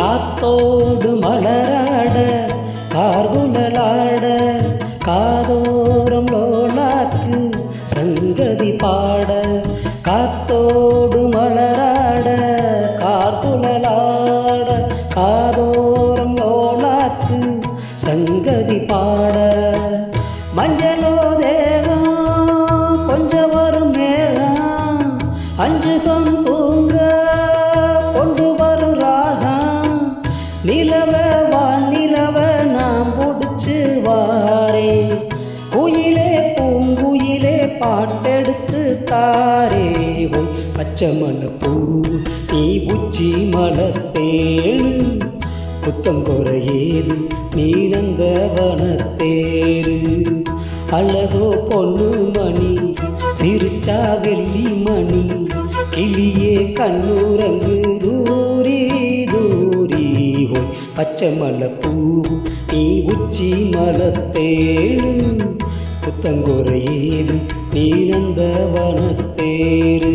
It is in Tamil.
காத்தோடு மலராட கார்குழலாட காதோரம் லோலாக்கு சங்கதி பாட காத்தோடு மலராட கார்குழலாட காதோரம் லோலாக்கு சங்கதி பாட. மஞ்சளோ தேகம் கொஞ்சம் வரும் மேகம் அஞ்சுகம் வானிலவ நாம் பிடிச்சு வாரே. குயிலே பூங்குயிலே பாட்டெடுத்து தாரே. உன் பச்சை பூ நீ உச்சி மலர்த்தேனு புத்தம் குறையேது நீ நந்தவனத்தேரு அழகோ பொண்ணு மணி சிரிச்சா வெள்ளி மணி. கிளியே கண்ணுரங்கு பச்சை மலை பூ நீ உச்சி மலத்தேனு புத்தங்குறையேது நீ நந்த நந்தவனத்தேரு